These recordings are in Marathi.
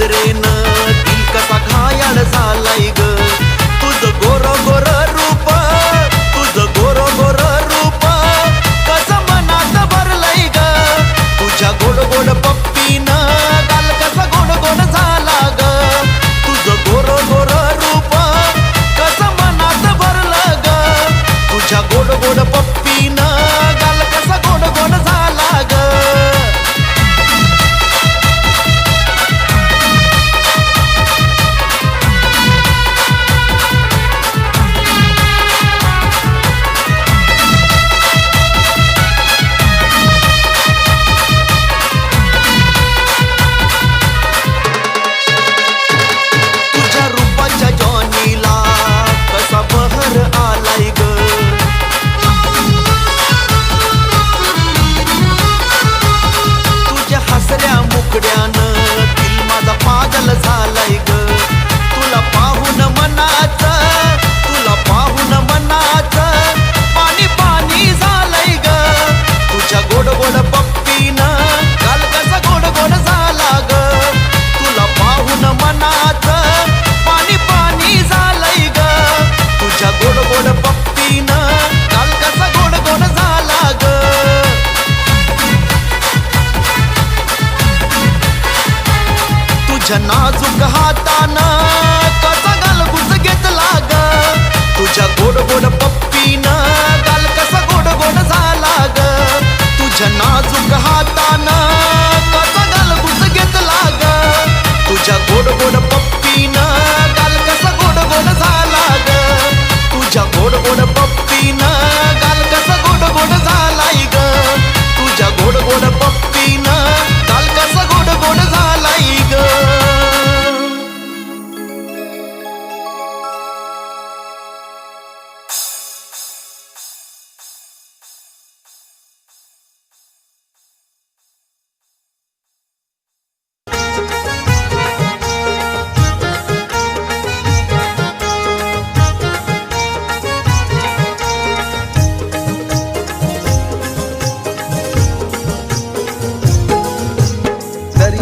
नजरेन दिल कसा घायाळ झालाय ग. तुझ गोर गोर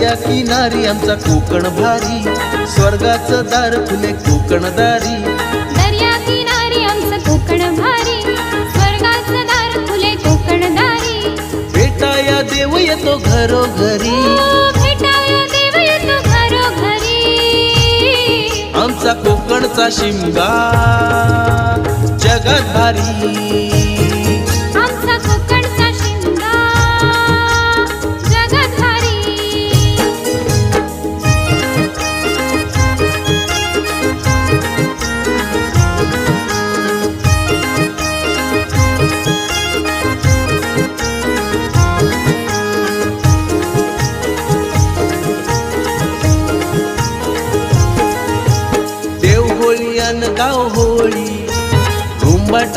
नद्या किनारी आमचा कोकण भारी. स्वर्गाचं दार फुले कोकण दारी. येतो घरोघरी. देव येतो घरोघरी. आमचा कोकणचा शिमगा जगात भारी.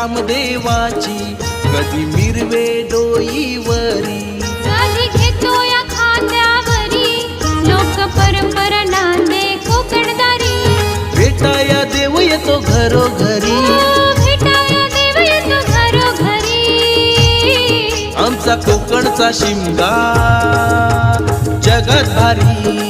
रामदेवाची कधी मिरवे डोईवरी. झाली घेतो या खात्यावरी लोक परंपरा नांदे कोकणदारी. येतो घरोघरी. हो, देव येतो घरोघरी. आमचा कोकणचा शिमगा जगत भारी.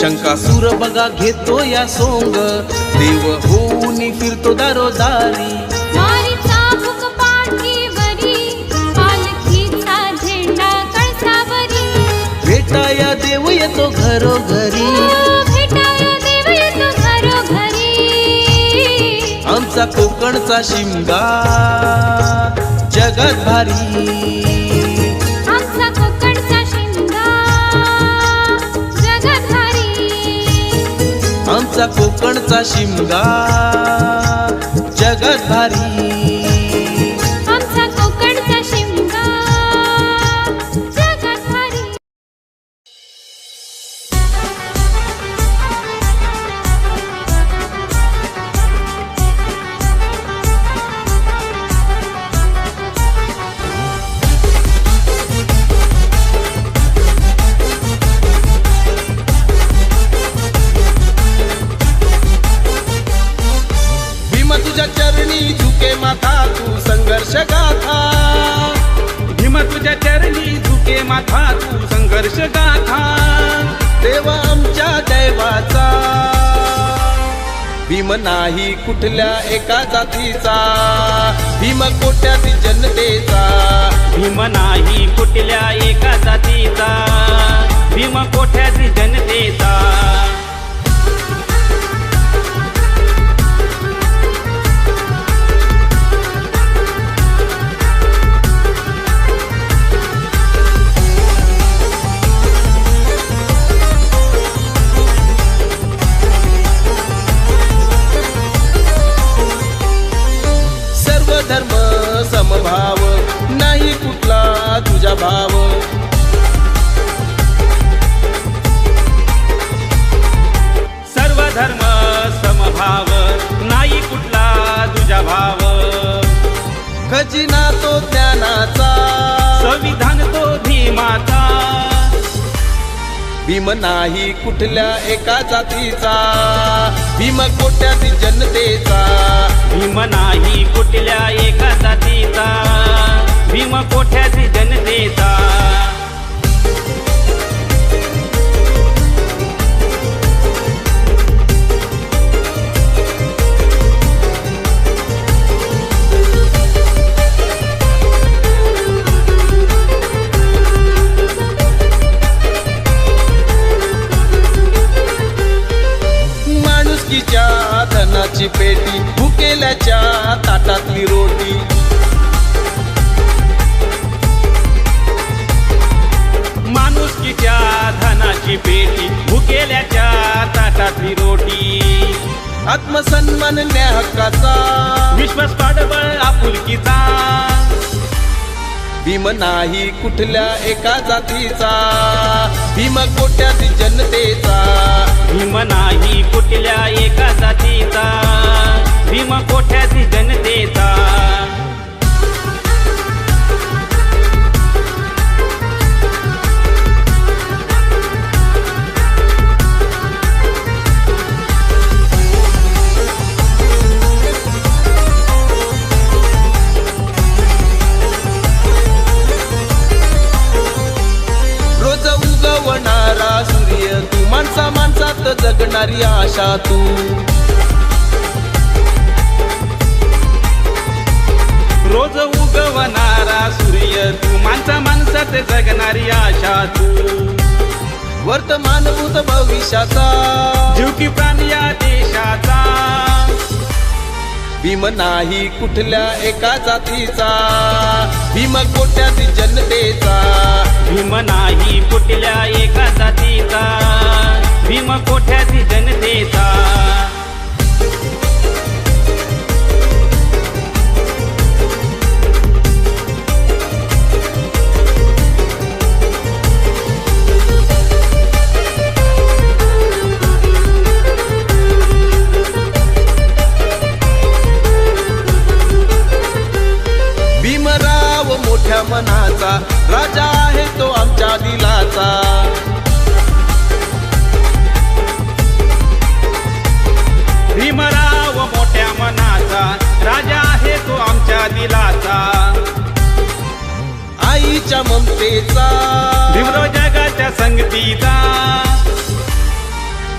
शंकासूर बघा घेतो या सोंग. देव होऊन फिरतो दारोदारी. मारी चाबूक पाठीवरी पालखीचा झेंडा कळसावरी भेटाया देव येतो घरोघरी. ओ, भेटाया देव येतो घरोघरी. आमचा कोकणचा शिमगा जगात भारी. आमचा कोकणचा शिमगा. जगत भारी. गाथा देवा आमच्या दैवाचा. भीम नाही कुठल्या एका जातीचा भीम कोट्यात जनतेचा. भीम नाही कुठल्या एका जातीचा भीम कोठ्यात जनतेचा. खजिना तो ज्ञानाचा. संविधान तो भीमाचा भीम नाही कुठल्या एका जातीचा. भीम कोट्यातील जनतेचा. भीम नाही कुठल्या एका जातीचा. भीम कोठ्याची जनतेचा. माणुसकीच्या धनाची पेटी भुकेल्याच्या ताटातली रोटी. माणुसकीच्या धनाची पेटी भुकेल्याच्या ताटातली रोटी. आत्मसन्मान न्याय हक्काचा विश्वास पाठबळ आपुलकीचा. भीम नाही कुठल्या एका जातीचा भीम कोट्यातील जनतेचा. भीम नाही कुठल्या एका जातीचा भीम कोठ्याची जनतेचा. जगणारी आशा तू। रोज उगवणारा सूर्य तू माणसा माणसात जगणारी आशा तू। वर्तमानभूत भविष्याचा जीवकी प्राणी प्राण या देशाचा। भीम नाही कुठल्या एका जातीचा भीम कोट्यात जनतेचा। भीम नाही कुठल्या एका जातीचा। भीम कोठ्याची जनतेचा राजा आहे तो आमच्या दिलाचा आईच्या ममतेचा. भीमराव जगाच्या संगतीचा.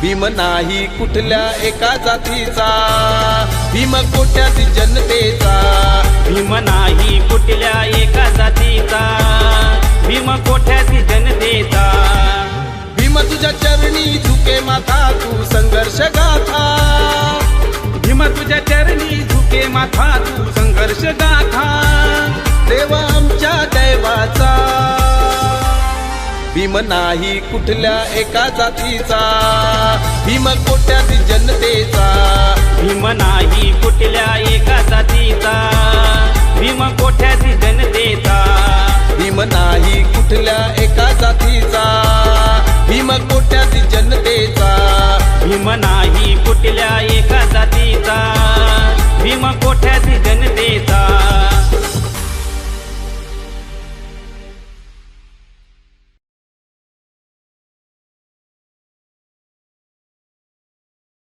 भीम नाही कुठल्या एका जातीचा. भीम कोट्याती जनतेचा. भीम नाही कुठल्या एका जातीचा. भीम कोठ्याची जनतेचा. भीम तुझ्या चरणी झुके माथा तू संघर्ष गाथा माथा तू संघर्ष गाथा. देवा आमच्या दैवाचा. भीम नाही कुठल्या एका जातीचा. भीम कोट्याती जनतेचा. भीम नाही कुठल्या एका जातीचा. भीम कोठ्याची जनतेचा. भीम नाही कुठल्या एका जातीचा. भीम कोट्याती जनतेचा. भीम नाही कुठल्या एका जातीचा. मा कोठे